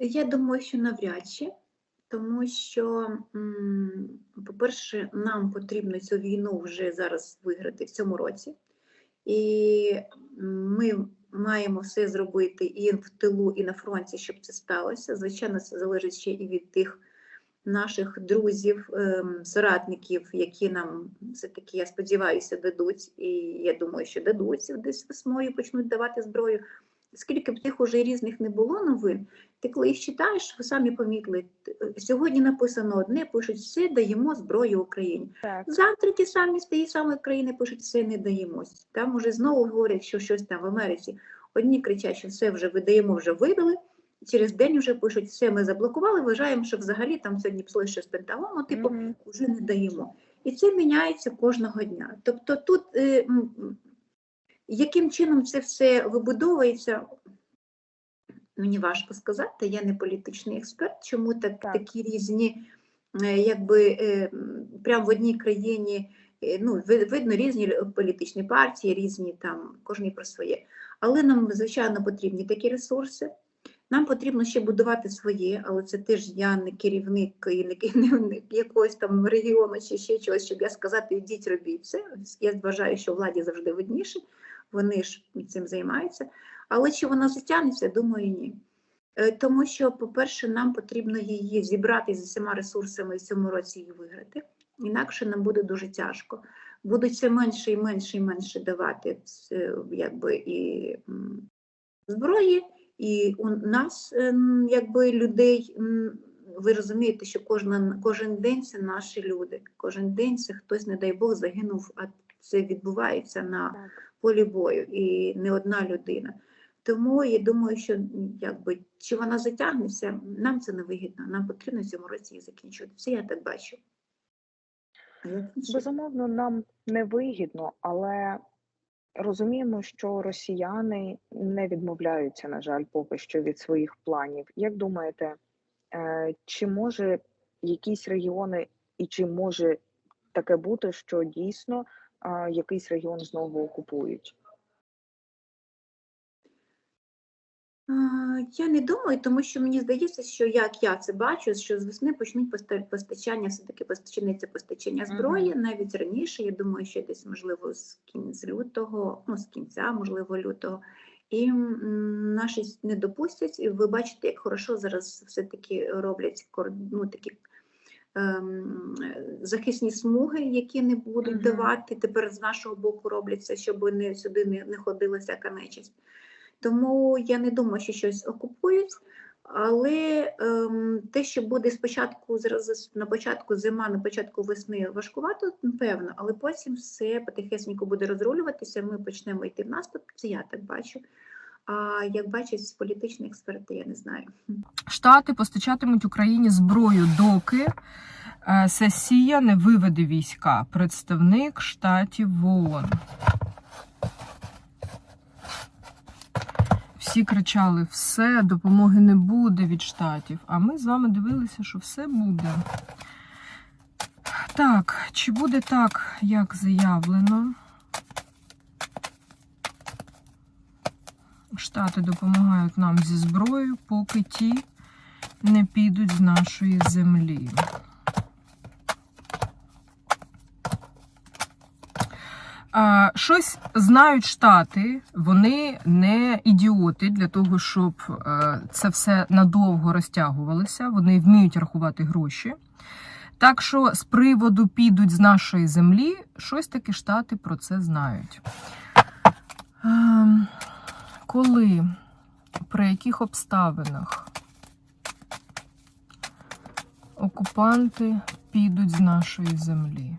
Я думаю, що навряд чи, тому що, по-перше, нам потрібно цю війну вже зараз виграти в цьому році. І ми маємо все зробити і в тилу, і на фронті, щоб це сталося. Звичайно, це залежить ще і від тих наших друзів, ем, соратників, які нам все-таки, я сподіваюся, дадуть. І я думаю, що дадуть десь весною почнуть давати зброю. Скільки б тих уже різних не було новин, ти коли їх читаєш, ви самі помітили, сьогодні написано одне, пишуть все, даємо зброю Україні. Так. Завтра ті самі з тієї самої країни пишуть, все не даємось. Там уже знову говорять, що щось там в Америці. Одні кричать, що все вже видаємо, вже видали. Через день вже пишуть, все ми заблокували, вважаємо, що взагалі там сьогодні ще з Пентагону, типу, вже не даємо. І це міняється кожного дня. Тобто тут е, яким чином це все вибудовується, мені важко сказати, я не політичний експерт, чому так, Так. такі різні, е, якби е, прямо в одній країні. е, Ну, видно різні політичні партії, різні там, кожні про своє. Але нам, звичайно, потрібні такі ресурси. Нам потрібно ще будувати своє, але це теж я не керівник і не керівник якогось там регіону чи ще чогось, щоб я сказати, йдіть робіть це. Я вважаю, що владі завжди видніше, вони ж цим займаються. Але чи вона затягнеться, думаю, ні. Е, Тому що, по-перше, нам потрібно її зібрати з усіма ресурсами і в цьому році її виграти. Інакше нам буде дуже тяжко. Будуть все менше і менше і менше давати е, якби, і зброї, і у нас, ем, якби людей, ви розумієте, що кожна, кожен день це наші люди. Кожен день це хтось, не дай Бог, загинув, а це відбувається на Так. Полі бою, і не одна людина. Тому я думаю, що якби чи вона затягнеться, нам це не вигідно. Нам потрібно в цьому році її закінчувати. Це я так бачу. Безумовно, нам не вигідно, але розуміємо, що росіяни не відмовляються, на жаль, поки що від своїх планів. Як думаєте, е, чи може якісь регіони, і чи може таке бути, що дійсно якийсь регіон знову окупують? Я не думаю, тому що мені здається, що як я це бачу, що з весни почнуть поста- постачання, все-таки почнеться постачання Мгм. зброї навіть раніше. Я думаю, що десь можливо з кін з лютого, ну з кінця, можливо, лютого. І наші не допустять. І ви бачите, як хорошо зараз все-таки роблять кор- ну, такі захисні смуги, які не будуть давати. Тепер з нашого боку робляться, щоб не сюди не, не ходила всяка нечисть. Тому я не думаю, що щось окупують. Але ем, те, що буде спочатку зараз на початку зима, на початку весни важкувато, напевно, але потім все потихесеньку буде розрулюватися. Ми почнемо йти в наступ. Це я так бачу. А як бачать політичні експерти, я не знаю. Штати постачатимуть Україні зброю, доки е, сесія не виведе війська. Представник штатів в ООН. Всі кричали: все, допомоги не буде від штатів. А ми з вами дивилися, що все буде. Так, чи буде так, як заявлено? Штати допомагають нам зі зброєю, поки ті не підуть з нашої землі. Щось знають штати, вони не ідіоти для того, щоб е, це все надовго розтягувалося. Вони вміють рахувати гроші. Так що з приводу підуть з нашої землі, щось таки штати про це знають. Коли, при яких обставинах окупанти підуть з нашої землі?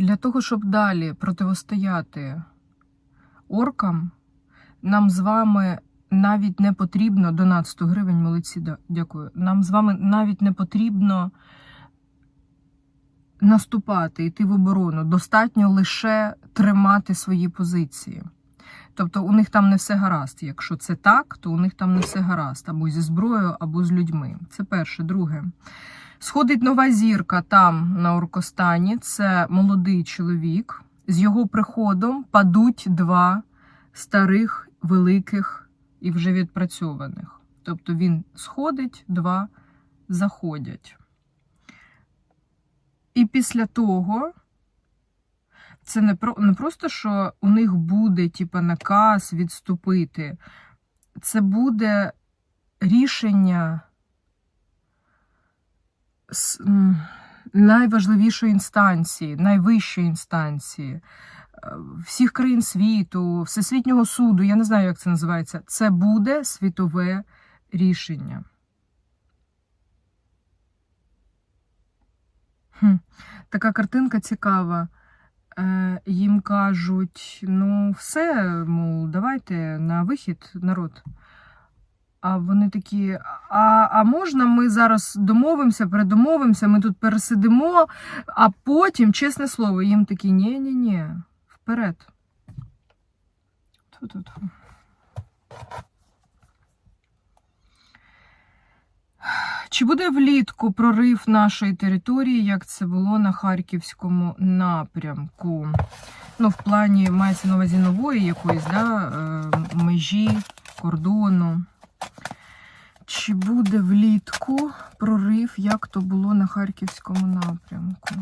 Для того, щоб далі противостояти оркам, Нам з вами навіть не потрібно донат 100 гривень, молодці, дякую. Нам з вами навіть не потрібно наступати, йти в оборону. Достатньо лише тримати свої позиції. Тобто у них там не все гаразд. Якщо це так, то у них там не все гаразд або зі зброєю, або з людьми. Це перше. Друге. Сходить нова зірка там на Оркостані. Це молодий чоловік. З його приходом падуть два старих, великих і вже відпрацьованих. Тобто він сходить, два заходять. І після того це не, про, не просто, що у них буде типа, наказ відступити. Це буде рішення найважливішої інстанції, найвищої інстанції е, всіх країн світу, Всесвітнього суду, я не знаю, як це називається. Це буде світове рішення. Хм. Така картинка цікава. Е, їм кажуть: ну, все, мов, давайте на вихід, народ. А вони такі: а, а можна ми зараз домовимося, передомовимося, ми тут пересидимо, а потім, чесне слово, їм такі: ні-ні-ні, вперед. Ту-ту-ту. Чи буде влітку прорив нашої території, як це було на Харківському напрямку? Ну, в плані мається на увазі нової якоїсь да, е, межі, кордону. Чи буде влітку прорив, як то було на Харківському напрямку?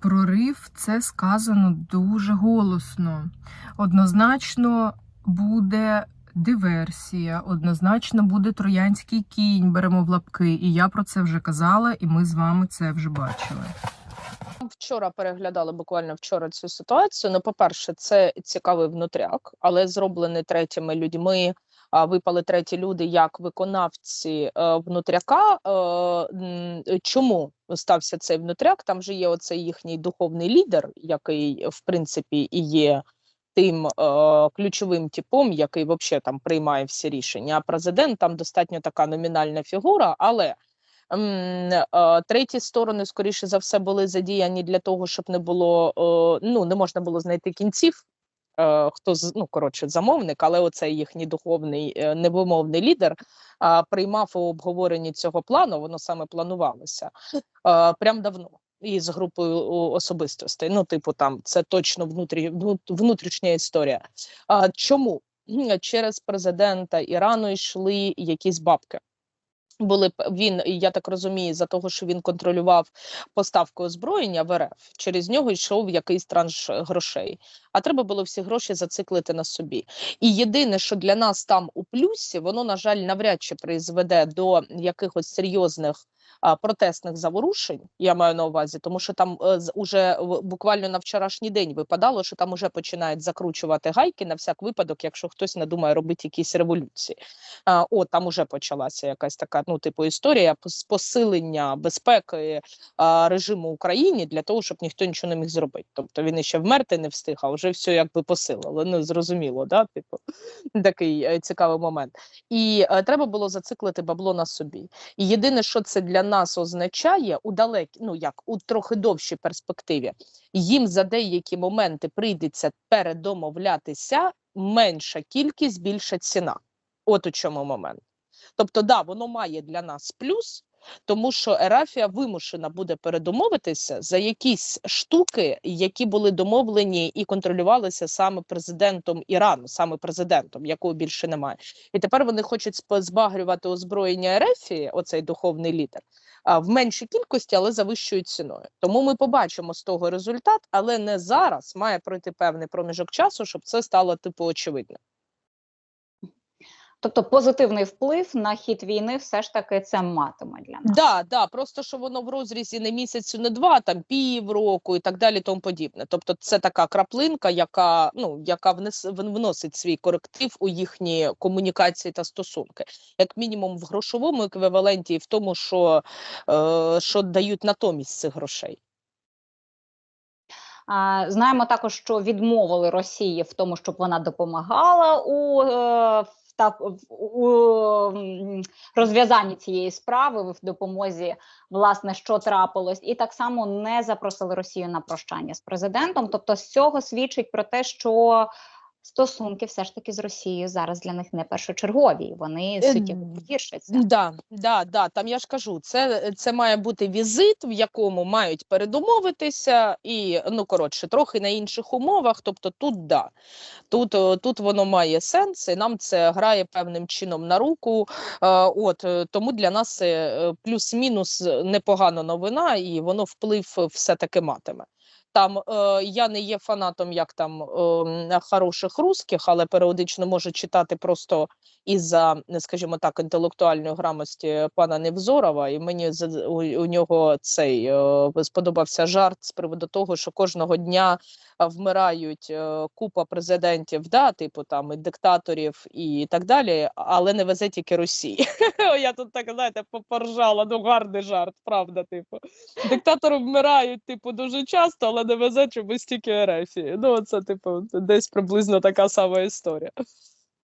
Прорив це сказано дуже голосно. Однозначно буде диверсія, однозначно буде троянський кінь, беремо в лапки. І я про це вже казала, і ми з вами це вже бачили. Вчора переглядали буквально вчора цю ситуацію. Ну, по-перше, це цікавий внутряк, але зроблений третіми людьми. А випали треті люди як виконавці е, внутряка. Е, чому стався цей внутряк? Там же є оцей їхній духовний лідер, який в принципі і є тим е, ключовим типом, який взагалі там приймає всі рішення. А президент там достатньо така номінальна фігура, але е, треті сторони, скоріше за все, були задіяні для того, щоб не було е, ну не можна було знайти кінців. е, Хто з- ну коротше замовник, але оцей їхній духовний невимовний лідер приймав у обговоренні цього плану. Воно саме планувалося прям давно. І з групою особистостей. Ну, типу, там це точно внутрі, внутрішня історія. А, чому через президента Ірану йшли якісь бабки? Були він, я так розумію, за того, що він контролював поставку озброєння в РФ, через нього йшов якийсь транш грошей. А треба було всі гроші зациклити на собі. І єдине, що для нас там у плюсі, воно на жаль навряд чи призведе до якихось серйозних протестних заворушень. Я маю на увазі, тому що там е, уже буквально на вчорашній день випадало, що там уже починають закручувати гайки на всяк випадок, якщо хтось надумає робити якісь революції. А, О, там уже почалася якась така, ну, типу, історія посилення безпеки режиму Україні для того, щоб ніхто нічого не міг зробити. Тобто він іще вмерти не встиг, а вже все якби посилило. Ну, зрозуміло, да? Типу, такий е, цікавий момент. І е, треба було зациклити бабло на собі. І єдине, що це для нас означає у далекій, ну як у трохи довшій перспективі, їм за деякі моменти прийдеться передомовлятися менша кількість, більша ціна. От у чому момент. Тобто, да, воно має для нас плюс, тому що Ерафія вимушена буде передомовитися за якісь штуки, які були домовлені і контролювалися саме президентом Ірану, саме президентом, якого більше немає. І тепер вони хочуть збагрювати озброєння Ерефії, оцей духовний лідер, в меншій кількості, але за вищою ціною. Тому ми побачимо з того результат, але не зараз має пройти певний проміжок часу, щоб це стало типу очевидним. Тобто позитивний вплив на хід війни все ж таки це матиме для нас. Да, да, просто що воно в розрізі не місяцю, не два, там півроку і так далі, тому подібне. Тобто, це така краплинка, яка ну яка внес вн- вносить свій коректив у їхні комунікації та стосунки, як мінімум в грошовому еквіваленті, і в тому, що, е, що дають натомість цих грошей. Знаємо також, що відмовили Росії в тому, щоб вона допомагала у, та, в- у розв'язанні цієї справи в допомозі, власне, що трапилось, і так само не запросили Росію на прощання з президентом. Тобто, з цього свідчить про те, що стосунки все ж таки з Росією зараз для них не першочергові. Вони Е, суттєво погіршаться. Да, да, да, там я ж кажу, це, це має бути візит, в якому мають передомовитися, і ну коротше, трохи на інших умовах. Тобто тут да, тут, е, тут воно має сенс, і нам це грає певним чином на руку. Е, От тому для нас плюс-мінус непогана новина, і воно вплив все таки матиме. Там е, я не є фанатом як там е, хороших русських, але періодично можу читати просто із-за, не, скажімо так, інтелектуальної грамості пана Невзорова, і мені у, у нього цей е, сподобався жарт з приводу того, що кожного дня вмирають е, купа президентів, да, типу там і диктаторів і так далі, але не везе тільки Росії. Я тут так знаєте, попоржала, ну гарний жарт, правда, типу. Диктатори вмирають, типу, дуже часто, але не везе чомусь тільки Ерефії. Ну, це, типу, десь приблизно така сама історія.